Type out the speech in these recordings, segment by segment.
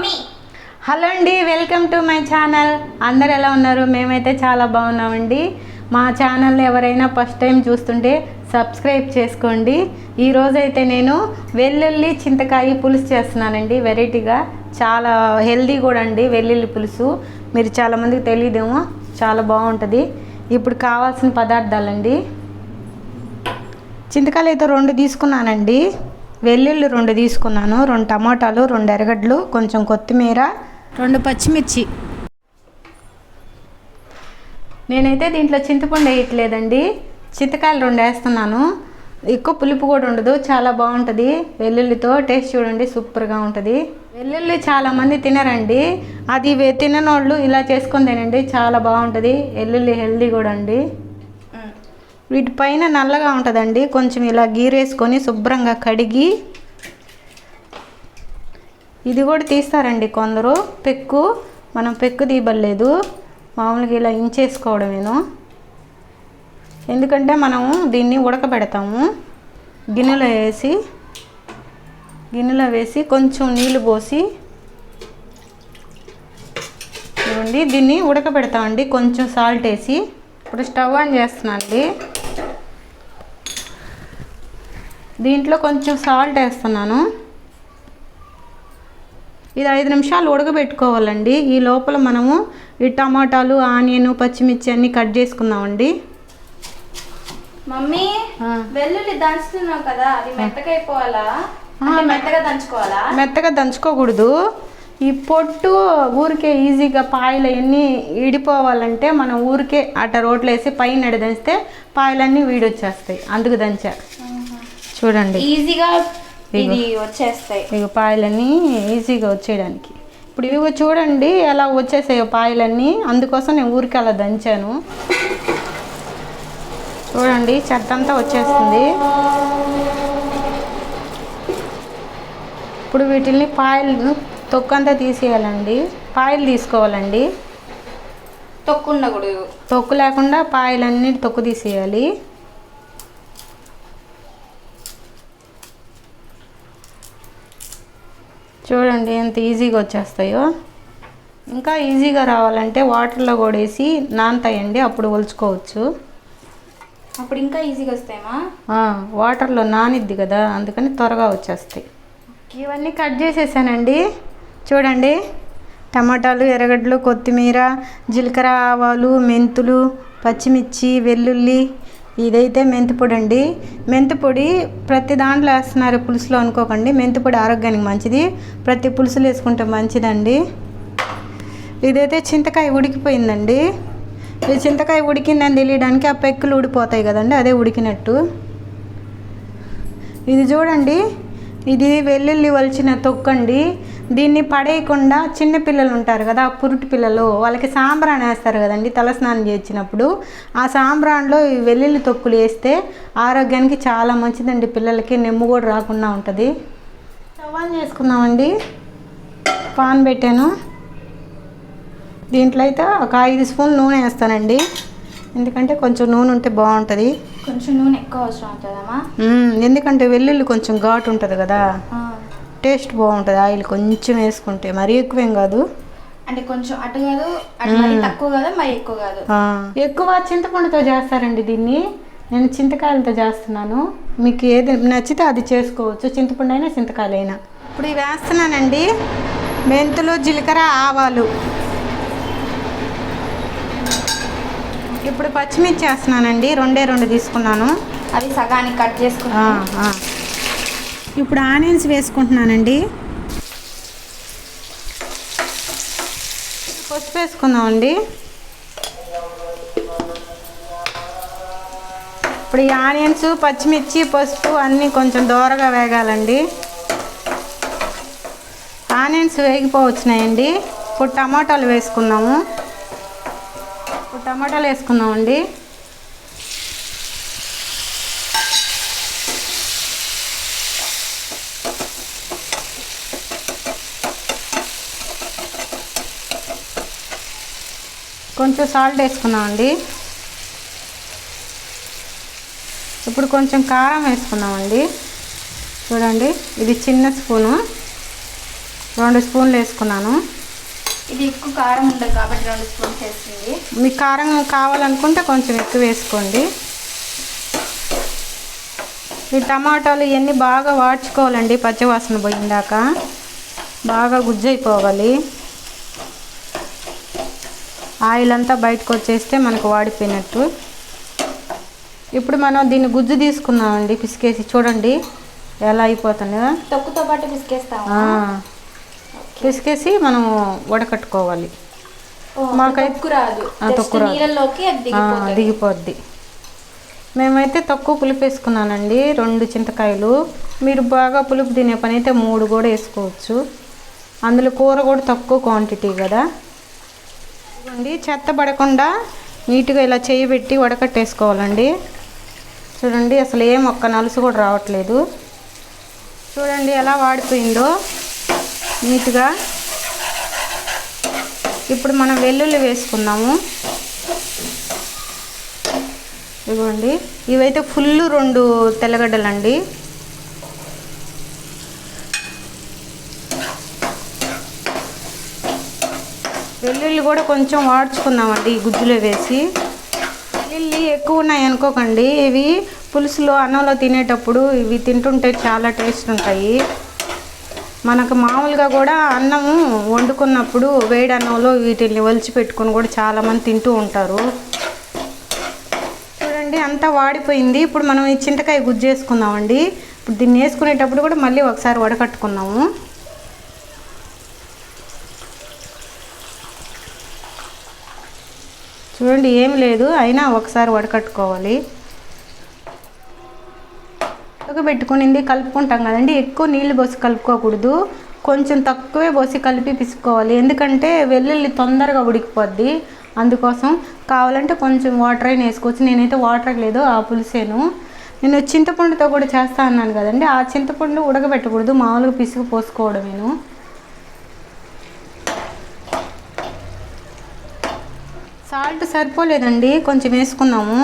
Mummy. Hello అండి welcome to my channel. అందరు ఎలా ఉన్నారు? మేమైతే చాలా బాగున్నామండి. మా ఛానల్ ఎవరైనా ఫస్ట్ టైం చూస్తుంటే సబ్స్క్రైబ్ చేసుకోండి. ఈరోజైతే నేను వెల్లుల్లి చింతకాయ పులుసు చేస్తున్నానండి. వెరైటీగా. చాలా హెల్దీ కూడా అండి వెల్లుల్లి పులుసు. మీరు చాలామందికి తెలియదేమో చాలా బాగుంటుంది. ఇప్పుడు కావాల్సిన పదార్థాలండి. చింతకాయలు అయితే రెండు తీసుకున్నానండి. వెల్లుల్లి రెండు తీసుకున్నాను రెండు టమాటాలు రెండు ఎర్రగడ్డలు కొంచెం కొత్తిమీర రెండు పచ్చిమిర్చి. నేనైతే దీంట్లో చింతపండు వేయట్లేదండి. చింతకాయలు రెండు వేస్తున్నాను. ఎక్కువ పులుపు కూడా ఉండదు చాలా బాగుంటుంది. వెల్లుల్లితో టేస్ట్ చూడండి సూపర్గా ఉంటుంది. వెల్లుల్లి చాలామంది తినరండి. అది తిననోళ్ళు ఇలా చేసుకొని తినండి చాలా బాగుంటుంది. వెల్లుల్లి హెల్దీ కూడా అండి. వీటిపైన నల్లగా ఉంటుందండి. కొంచెం ఇలా గీరేసుకొని శుభ్రంగా కడిగి ఇది కూడా తీస్తారండి కొందరు. పెక్కు మనం పెక్కు తీయబడలేదు. మామూలుగా ఇలా ఇంచేసుకోవడమేను. ఎందుకంటే మనము దీన్ని ఉడకబెడతాము. గిన్నెలో వేసి గిన్నెలో వేసి కొంచెం నీళ్ళు పోసి చూడండి దీన్ని ఉడకబెడతామండి. కొంచెం సాల్ట్ వేసి. ఇప్పుడు స్టవ్ ఆన్ చేస్తున్నాను అండి దీంట్లో కొంచెం సాల్ట్ వేస్తున్నాను. ఇది ఐదు నిమిషాలు ఉడకబెట్టుకోవాలండి. ఈ లోపల మనము ఈ టమాటాలు ఆనియన్ పచ్చిమిర్చి అన్నీ కట్ చేసుకుందామండి. మమ్మీ. వెల్లుల్లి దంచుతున్నావు కదా అది అంటే మెత్తగా దంచుకోవాలా? మెత్తగా దంచుకోకూడదు. ఈ పొట్టు ఊరికే ఈజీగా పాయలు అవన్నీ ఈడిపోవాలంటే మనం ఊరికే అట్ట రోట్లో వేసి పైన దంచితే పాయలన్నీ వీడొచ్చేస్తాయి. అందుకు దంచా. చూడండి. ఈజీగా ఇది వచ్చేస్తాయి. ఇక పాయలన్నీ ఈజీగా వచ్చేయడానికి. ఇప్పుడు ఇవి చూడండి ఎలా వచ్చేసాయో పాయలన్నీ. అందుకోసం నేను ఊరికి అలా దంచాను. చూడండి చెత్త అంతా వచ్చేస్తుంది. ఇప్పుడు వీటిని పాయలు తొక్కంతా తీసేయాలండి. పాయలు తీసుకోవాలండి. తొక్కు ఉండకూడదు. తొక్కు లేకుండా పాయలన్నీ తొక్కు తీసేయాలి. చూడండి ఎంత ఈజీగా వచ్చేస్తాయో. ఇంకా ఈజీగా రావాలంటే వాటర్లో కూడా వేసి నానతాయండి అప్పుడు ఒలుచుకోవచ్చు. అప్పుడు ఇంకా ఈజీగా వస్తాయమ్మా? వాటర్లో నానిద్ది కదా అందుకని త్వరగా వచ్చేస్తాయి. ఇవన్నీ కట్ చేసేసానండి. చూడండి టమాటాలు ఎర్రగడ్డలు కొత్తిమీర జీలకర్ర ఆవాలు మెంతులు పచ్చిమిర్చి వెల్లుల్లి ఇదైతే మెంతిపొడి అండి మెంతిపొడి ప్రతి దాంట్లో వేస్తున్నారు పులుసులో అనుకోకండి. మెంతిపొడి ఆరోగ్యానికి మంచిది. ప్రతి పులుసులు వేసుకుంటే మంచిదండి. ఇదైతే చింతకాయ ఉడికిపోయిందండి. ఈ చింతకాయ ఉడికిందని తెలియడానికి ఆ పెక్కులు ఊడిపోతాయి కదండి అదే ఉడికినట్టు. ఇది చూడండి. ఇది వెల్లుల్లి వలిచిన తొక్కండి. దీన్ని పడేయకుండా చిన్న పిల్లలు ఉంటారు కదా పురుటి పిల్లలు వాళ్ళకి సాంబ్రాన్ వేస్తారు కదండి తలస్నానం చేసినప్పుడు ఆ సాంబ్రాన్లో ఈ వెల్లుల్లి తొక్కులు వేస్తే ఆరోగ్యానికి చాలా మంచిదండి పిల్లలకి నెమ్ము కూడా రాకుండా ఉంటుంది. ఆన్ చేసుకుందామండి. పాన్ పెట్టాను. దీంట్లో అయితే ఒక ఐదు స్పూన్ నూనె వేస్తానండి. ఎందుకంటే కొంచెం నూనె ఉంటే బాగుంటుంది. కొంచెం నూనె ఎక్కువ అవసరం అవుతుందమ్మా. ఎందుకంటే వెల్లుల్లి కొంచెం ఘాటు ఉంటుంది కదా. టేస్ట్ బాగుంటుంది ఆయిల్ కొంచెం వేసుకుంటే. మరీ ఎక్కువేం కాదు. అంటే కొంచెం అటు కాదు తక్కువ కాదు మరి ఎక్కువ కాదు. ఎక్కువ చింతపండుతో చేస్తారండి దీన్ని. నేను చింతకాయలతో చేస్తున్నాను. మీకు ఏది నచ్చితే అది చేసుకోవచ్చు. చింతపండు అయినా చింతకాయలు అయినా. ఇప్పుడు ఇవి వేస్తున్నానండి. మెంతులు జీలకర్ర ఆవాలు. ఇప్పుడు పచ్చిమిర్చి వేస్తున్నానండి. రెండే రెండు తీసుకున్నాను. అవి సగానికి కట్ ఆ, చేసుకున్నా ఆ. ఇప్పుడు ఆనియన్స్ వేసుకుంటున్నానండి. పసుపు వేసుకుందామండి. ఇప్పుడు ఈ ఆనియన్స్ పచ్చిమిర్చి పసుపు అన్నీ కొంచెం దోరగా వేగాలండి. ఆనియన్స్ వేగిపోవచ్చున్నాయండి ఇప్పుడు టమాటాలు వేసుకుందాము. ఇప్పుడు టమాటాలు వేసుకుందామండి. కొంచెం సాల్ట్ వేసుకున్నామండి ఇప్పుడు కొంచెం కారం వేసుకున్నామండి చూడండి ఇది చిన్న స్పూను. రెండు స్పూన్లు వేసుకున్నాను. ఇది ఎక్కువ కారం ఉండదు కాబట్టి రెండు స్పూన్స్ వేస్తుంది మీకు కారం కావాలనుకుంటే కొంచెం ఎక్కువ వేసుకోండి. ఈ టమాటాలు ఇవన్నీ బాగా వాడ్చుకోవాలండి పచ్చివాసన పోయిందాక. బాగా గుజ్జైపోవాలి ఆయిల్ అంతా బయటకు వచ్చేస్తే మనకు వాడిపోయినట్టు. ఇప్పుడు మనం దీన్ని గుజ్జు తీసుకుందామండి పిసికేసి. చూడండి ఎలా అయిపోతుందో తొక్కుతో పాటు పిసికేస్తాము ఆ, పిసికేసి మనం వడకట్టుకోవాలి. ఓ, మాకై- తొక్కు రాదు. రాదు. దిగిపోద్ది. మేమైతే తక్కువ పులుపు వేసుకున్నానండి రెండు చింతకాయలు. మీరు బాగా పులుపు తినే పని అయితే మూడు కూడా వేసుకోవచ్చు. అందులో కూర కూడా తక్కువ క్వాంటిటీ కదా. ఇదిగోండి చెత్త పడకుండా నీట్గా ఇలా చేయి పెట్టి వడకట్టేసుకోవాలండి. చూడండి అసలు ఏం ఒక్క నలుసు కూడా రావట్లేదు. చూడండి ఎలా వాడిపోయిందో నీట్గా. ఇప్పుడు మనం వెల్లుల్లి వేసుకున్నాము. ఇవ్వండి ఇవైతే ఫుల్ రెండు తెల్లగడ్డలండి. వెల్లుల్లి కూడా కొంచెం వాడ్చుకుందామండి ఈ గుజ్జులో వేసి. వెల్లుల్లి ఎక్కువ ఉన్నాయి అనుకోకండి. ఇవి పులుసులో అన్నంలో తినేటప్పుడు ఇవి తింటుంటే చాలా టేస్ట్ ఉంటాయి. మనకు మామూలుగా కూడా అన్నము వండుకున్నప్పుడు వేడి అన్నంలో వీటిని ఒలిచి పెట్టుకొని కూడా చాలామంది తింటూ ఉంటారు. చూడండి అంతా వాడిపోయింది. ఇప్పుడు మనం ఈ చింతకాయ గుజ్జు వేసుకుందామండి. ఇప్పుడు దీన్ని వేసుకునేటప్పుడు కూడా మళ్ళీ ఒకసారి వడకట్టుకున్నాము చూడండి ఏం లేదు. అయినా ఒకసారి వడకట్టుకోవాలి. పెట్టుకునింది కలుపుకుంటాం కదండి. ఎక్కువ నీళ్ళు పోసి కలుపుకోకూడదు. కొంచెం తక్కువే పోసి కలిపి పిసుకోవాలి ఎందుకంటే వెల్లుల్లి తొందరగా ఉడికిపోద్ది. అందుకోసం కావాలంటే కొంచెం వాటర్ అయినా వేసుకోవచ్చు. నేనైతే వాటర్ లేదు ఆ పులిసేను. నేను చింతపండుతో కూడా చేస్తా అన్నాను కదండి. ఆ చింతపండు ఉడకబెట్టకూడదు. మామూలుగా పిసుగు పోసుకోవడమేను. సాల్ట్ సరిపోలేదండి కొంచెం వేసుకున్నాము.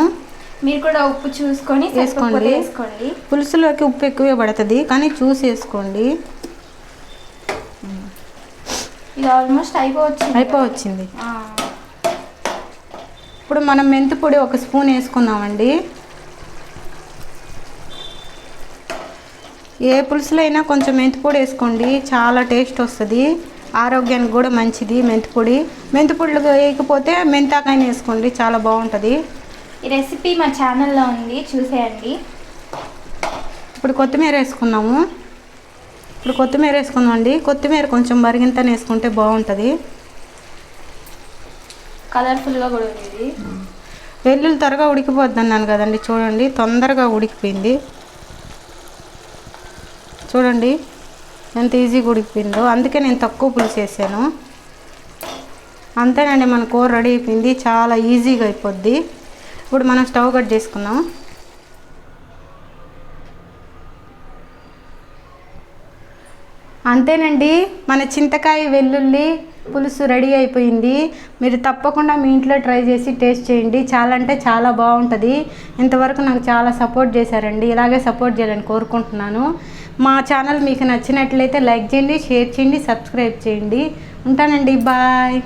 మీరు కూడా ఉప్పు చూసుకొని వేసుకోండి. వేసుకోండి. పులుసులోకి ఉప్పు ఎక్కువే పడుతుంది కానీ చూసి వేసుకోండి. ఇది ఆల్మోస్ట్ అయిపోవచ్చు అయిపోవచ్చింది. ఇప్పుడు మనం మెంతి పొడి ఒక స్పూన్ వేసుకుందామండి. ఏ పులుసులో అయినా కొంచెం మెంతి పొడి వేసుకోండి చాలా టేస్ట్ వస్తుంది. ఆరోగ్యానికి కూడా మంచిది. మెంతి పొడి. మెంతి పొడి వేయకపోతే మెంతాకాయని వేసుకోండి. చాలా బాగుంటుంది. ఈ రెసిపీ మా ఛానల్లో ఉంది. చూసేయండి. ఇప్పుడు కొత్తిమీర వేసుకున్నాము. ఇప్పుడు కొత్తిమీర వేసుకుందామండి. కొత్తిమీర కొంచెం మరిగింతనే వేసుకుంటే బాగుంటుంది. కలర్ఫుల్గా కూడా ఉంది వెల్లుల్లి త్వరగా ఉడికిపోద్ది అన్నాను కదండి. చూడండి తొందరగా ఉడికిపోయింది. చూడండి. ఎంత ఈజీగా ఉడికిపోయిందో. అందుకే నేను తక్కువ పులుసు వేసాను అంతేనండి మన కూర రెడీ అయిపోయింది. చాలా ఈజీగా అయిపోద్ది. ఇప్పుడు మనం స్టవ్ కట్ చేసుకుందాం. అంతేనండి మన చింతకాయ వెల్లుల్లి పులుసు రెడీ అయిపోయింది. మీరు తప్పకుండా మీ ఇంట్లో ట్రై చేసి టేస్ట్ చేయండి. చాలా అంటే చాలా బాగుంటుంది. ఇంతవరకు నాకు చాలా సపోర్ట్ చేశారండి. ఇలాగే సపోర్ట్ చేయాలని కోరుకుంటున్నాను. మా ఛానల్ మీకు నచ్చినట్లయితే లైక్ చేయండి షేర్ చేయండి సబ్స్క్రైబ్ చేయండి. ఉంటానండి బాయ్.